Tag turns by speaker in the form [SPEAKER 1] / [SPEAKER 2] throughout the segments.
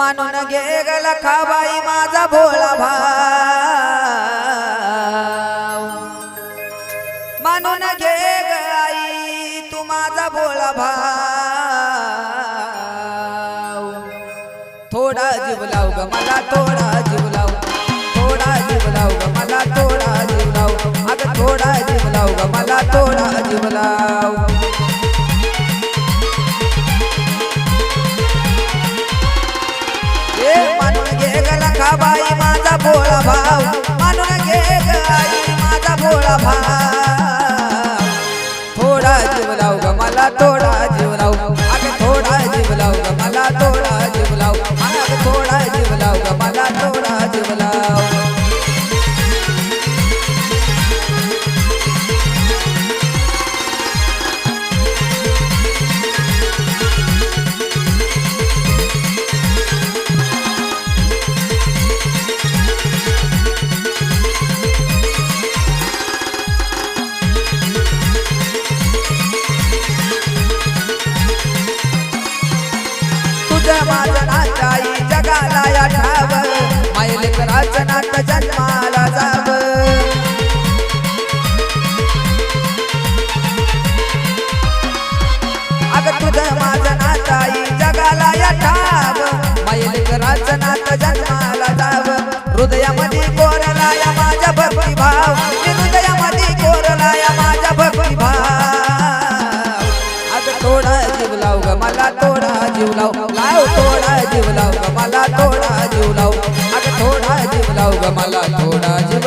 [SPEAKER 1] मानून घे ग लखाबाई माझा भोळा भाव. मानून घे गाई तू माझा भोळा भाव. थोडा जीव लाव ग मला थोडा जीव लाव थोडा जीव लाव ग मला. भोळा भाव. मानून घे ग माझा भोळा भाव. थोडा जीव लाव ग मला थोडा माझं नात जगाला या ठाव. मायल कराचं नात जन्माला जाव. तुझं माझं जगाला या ठाव मायल कराचं नात जन्माला जाव हृदयामध्ये कोरला या मला थोडा जीव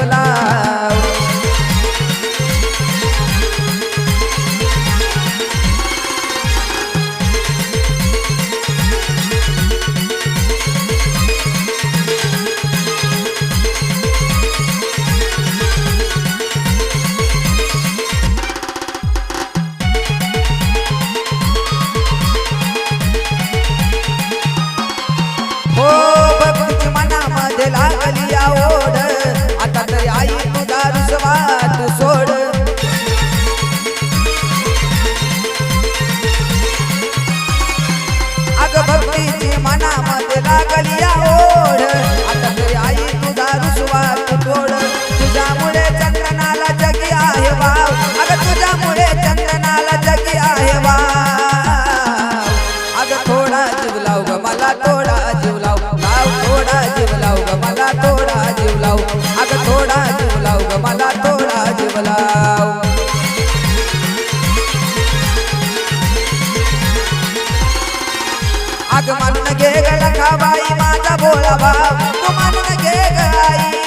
[SPEAKER 1] अग म्हणून घे ग लखाबाई माझा बोला भाव. तू म्हणून घे गाई